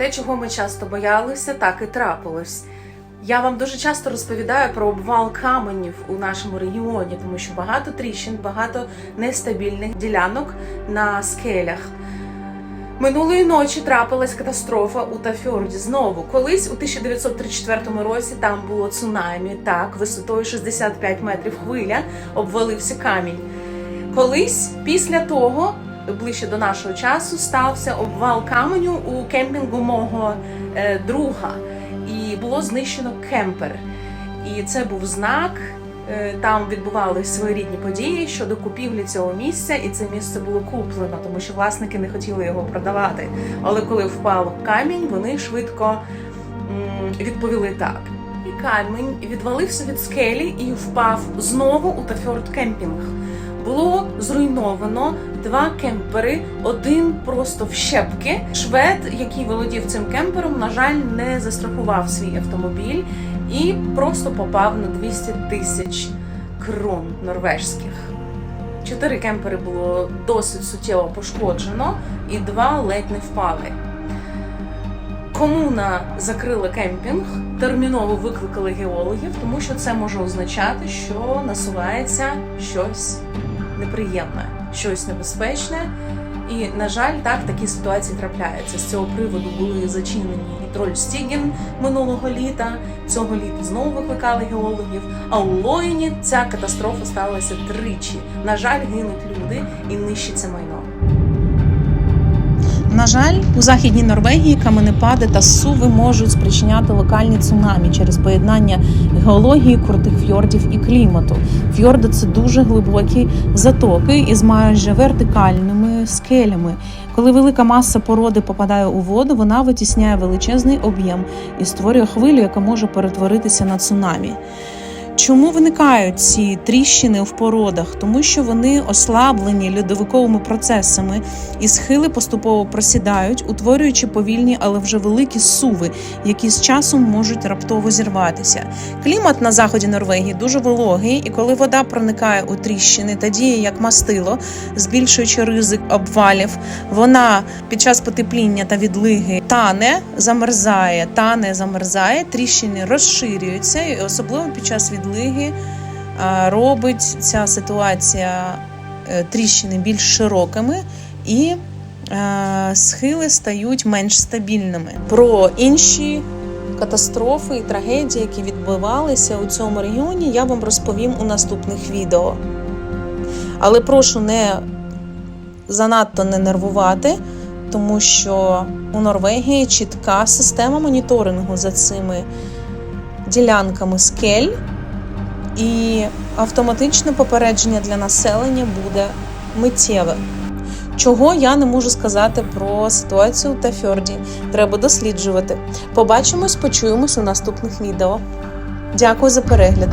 Те, чого ми часто боялися, так і трапилось. Я вам дуже часто розповідаю про обвал каменів у нашому регіоні, тому що багато тріщин, багато нестабільних ділянок на скелях. Минулої ночі трапилась катастрофа у Тафьорді знову. Колись у 1934 році там було цунамі, так, висотою 65 метрів хвиля, обвалився камінь. Колись після того, ближче до нашого часу, стався обвал каменю у кемпінгу мого е, друга, і було знищено кемпер. І це був знак. е, Там відбувалися своєрідні події щодо купівлі цього місця, і це місце було куплено, тому що власники не хотіли його продавати. Але коли впав камінь, вони швидко відповіли так. І камінь відвалився від скелі і впав знову у Тафьорд кемпінг. Було зруйновано два кемпери, один просто в щепки. Швед, який володів цим кемпером, на жаль, не застрахував свій автомобіль і просто попав на 200 тисяч крон норвежських. Чотири кемпери було досить суттєво пошкоджено, і два ледь не впали. Комуна закрила кемпінг, терміново викликали геологів, тому що це може означати, що насувається щось неприємне, щось небезпечне. І, на жаль, так такі ситуації трапляються. З цього приводу були зачинені і троль Стіген минулого літа. Цього літа знову викликали геологів. А у Лоїні ця катастрофа сталася тричі. На жаль, гинуть люди і нищиться майно. На жаль, у західній Норвегії каменепади та суви можуть спричиняти локальні цунамі через поєднання геології, крутих фьордів і клімату. Фьорди це дуже глибокі затоки із майже вертикальними скелями. Коли велика маса породи попадає у воду, вона витісняє величезний об'єм і створює хвилю, яка може перетворитися на цунамі. Чому виникають ці тріщини в породах? Тому що вони ослаблені льодовиковими процесами, і схили поступово просідають, утворюючи повільні, але вже великі суви, які з часом можуть раптово зірватися. Клімат на заході Норвегії дуже вологий, і коли вода проникає у тріщини та діє як мастило, збільшуючи ризик обвалів, вона під час потепління та відлиги тане, замерзає, тане, замерзає, тріщини розширюються, і особливо під час відлиги робить ця ситуація е, тріщини більш широкими і е, схили стають менш стабільними. Про інші катастрофи і трагедії, які відбувалися у цьому регіоні, я вам розповім у наступних відео. Але прошу не занадто не нервувати, тому що у Норвегії чітка система моніторингу за цими ділянками скель, і автоматичне попередження для населення буде миттєве. Чого я не можу сказати про ситуацію у Тафьорді. Треба досліджувати. Побачимось, почуємось у наступних відео. Дякую за перегляд.